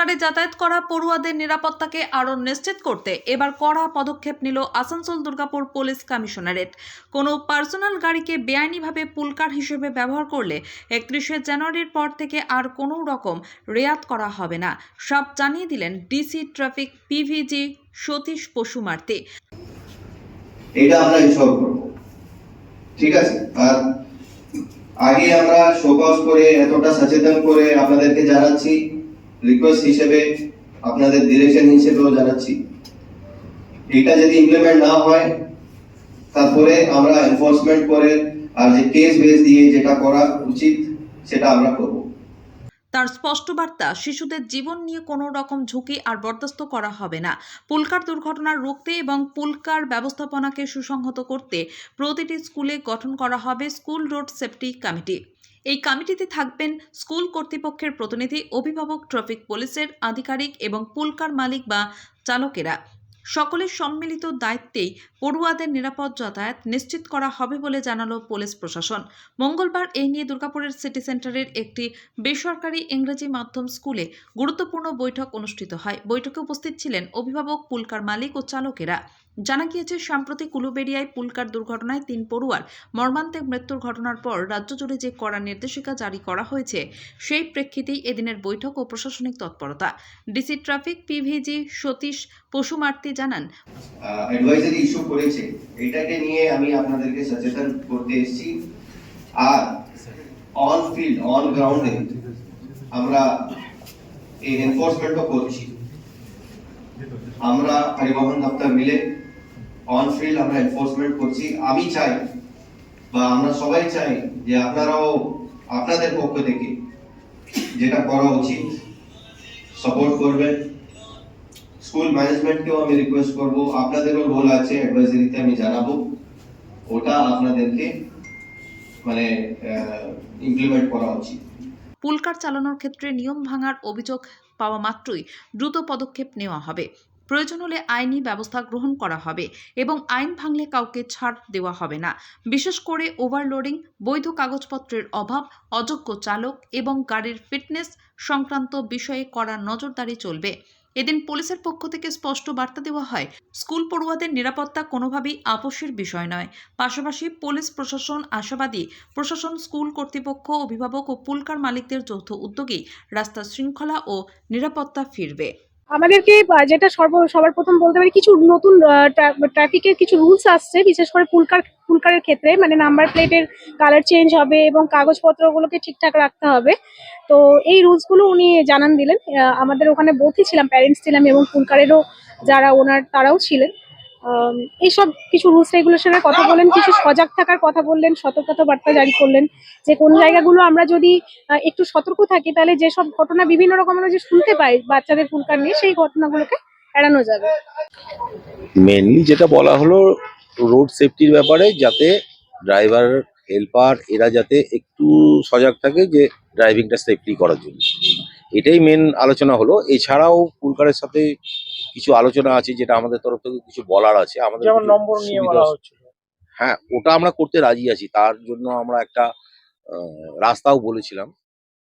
পুলকারে যাতায়াত করা পড়ুয়াদের নিরাপত্তাকে আরও নিশ্চিত করতে এবার কড়া পদক্ষেপ নিল আসানসোল দুর্গাপুর পুলিশ কমিশনারেট। কোনো পার্সোনাল গাড়িকে বেআইনিভাবে পুলকার হিসেবে ব্যবহার করলে একত্রিশে জানুয়ারির পর থেকে আর কোনো রকম রেয়াত করা হবে না। সব জানিয়ে দিলেন DC traffic PVG Satish Pasumarthi আগে আমরা শোকজ করে, এতটা সচেতন করে আপনাদেরকে জানাচ্ছি রিকোয়েস্ট হিসেবে আপনাদের ডিরেকশন হিসেবেও জানাচ্ছি। এটা যদি ইমপ্লিমেন্ট না হয়, তারপরে আমরা এনফোর্সমেন্ট করে আর যে কেস বেস দিয়ে যেটা করা উচিত, সেটা আমরা করব। তার স্পষ্ট বার্তা, শিশুদের জীবন নিয়ে কোনো রকম ঝুঁকি আর বরদাস্ত করা হবে না। পুলকার দুর্ঘটনা রুখতে এবং পুলকার ব্যবস্থাপনাকে সুসংহত করতে প্রতিটি স্কুলে গঠন করা হবে স্কুল রোড সেফটি কমিটি। এই কমিটিতে থাকবেন স্কুল কর্তৃপক্ষের প্রতিনিধি, অভিভাবক, ট্রাফিক পুলিশের আধিকারিক এবং পুলকার মালিক বা চালকেরা। সকলের সম্মিলিত দায়িত্বেই পড়ুয়াদের নিরাপদ যাতায়াত নিশ্চিত করা হবে বলে জানালো পুলিশ প্রশাসন। মঙ্গলবার এই নিয়ে দুর্গাপুরের সিটি সেন্টারের একটি বেসরকারি ইংরেজি মাধ্যম স্কুলে গুরুত্বপূর্ণ বৈঠক অনুষ্ঠিত হয়। বৈঠকে উপস্থিত ছিলেন অভিভাবক, পুলকার মালিক ও চালকেরা। জানা গিয়েছে, সাম্প্রতিক কুলুবেড়িয়ায় পুলকার দুর্ঘটনায় তিন পড়ুয়ার মর্মান্তিক মৃত্যুর ঘটনার পর রাজ্য জুড়ে যে কড়া নির্দেশিকা জারি করা হয়েছে, সেই প্রেক্ষিতেই এদিনের বৈঠক ও প্রশাসনিক তৎপরতা। DC traffic PVG Satish Pasumarthi জানান অ্যাডভাইজারি ইস্যু করেছে। এটাকে নিয়ে আমি আপনাদেরকে সচেতন করতে এসেছি। আর অন ফিল্ড অন গ্রাউন্ডে আমরা এই এনফোর্সমেন্টও করছি। আমরা পরিবহন দপ্তর মিলে অন ফিল্ড আমরা এনফোর্সমেন্ট করছি। আমি চাই বা আমরা সবাই চাই যে আপনারাও আপনাদের পক্ষ থেকে যেটা করা উচিত সাপোর্ট করবেন। স্কুল ম্যানেজমেন্টকেও আমি রিকোয়েস্ট করব, আপনাদেরও রোল আছে অ্যাডভাইজারিতে আমি জানাব। ওটা আপনাদেরকে মানে ইমপ্লিমেন্ট করা উচিত। পুলকার চালানোর ক্ষেত্রে নিয়ম ভাঙার অভিযোগ পাওয়া মাত্রই দ্রুত পদক্ষেপ নেওয়া হবে। প্রয়োজন হলে আইনি ব্যবস্থা গ্রহণ করা হবে এবং আইন ভাঙলে কাউকে ছাড় দেওয়া হবে না। বিশেষ করে ওভারলোডিং, বৈধ কাগজপত্রের অভাব, অযোগ্য চালক এবং গাড়ির ফিটনেস সংক্রান্ত বিষয়ে কড়া নজরদারি চলবে। এদিন পুলিশের পক্ষ থেকে স্পষ্ট বার্তা দেওয়া হয়, স্কুল পড়ুয়াদের নিরাপত্তা কোনোভাবেই আপোষের বিষয় নয়। পাশাপাশি পুলিশ প্রশাসন আশাবাদী, প্রশাসন স্কুল কর্তৃপক্ষ, অভিভাবক ও পুলকার মালিকদের যৌথ উদ্যোগেই রাস্তা শৃঙ্খলা ও নিরাপত্তা ফিরবে। আমাদেরকে যেটা সর্ব, সবার প্রথম বলতে পারি, কিছু নতুন ট্রাফিকের কিছু রুলস আসছে, বিশেষ করে ফুলকার ফুলকারের ক্ষেত্রে মানে নাম্বার প্লেটের কালার চেঞ্জ হবে এবং কাগজপত্রগুলোকে ঠিকঠাক রাখতে হবে। তো এই রুলসগুলো উনি জানান দিলেন। আমাদের ওখানে বোথই ছিলাম, প্যারেন্টস ছিলাম এবং ফুলকারেরও যারা ওনার, তারাও ছিলেন। এইসব কিছু রুলস রেগুলেশনের কথা বললেন কিছু সজাগ থাকার কথা বললেন, সতর্কতা বার্তা জারি করলেন যে কোন জায়গাগুলো আমরা যদি একটু সতর্ক থাকি, তাহলে যেসব ঘটনা বিভিন্ন রকম আমরা যে শুনতে পাই বাচ্চাদের ফুলকার নিয়ে, সেই ঘটনাগুলোকে এড়ানো যাবে। মেনলি যেটা বলা হলো রোড সেফটির ব্যাপারে, যাতে ড্রাইভার হেল্পার এরা যাতে একটু সজাগ থাকে যে ড্রাইভিংটা সেফলি করার জন্য। এটাই মেন আলোচনা হলো। এছাড়াও পুলকারের সাথে কিছু আলোচনা আছে যেটা আমাদের তরফ থেকে কিছু বলার আছে আমাদের যেমন নম্বর নিয়ে বলা হচ্ছে হ্যাঁ ওটা আমরা করতে রাজি আছি তার জন্য আমরা একটা আহ, রাস্তাও বলেছিলাম।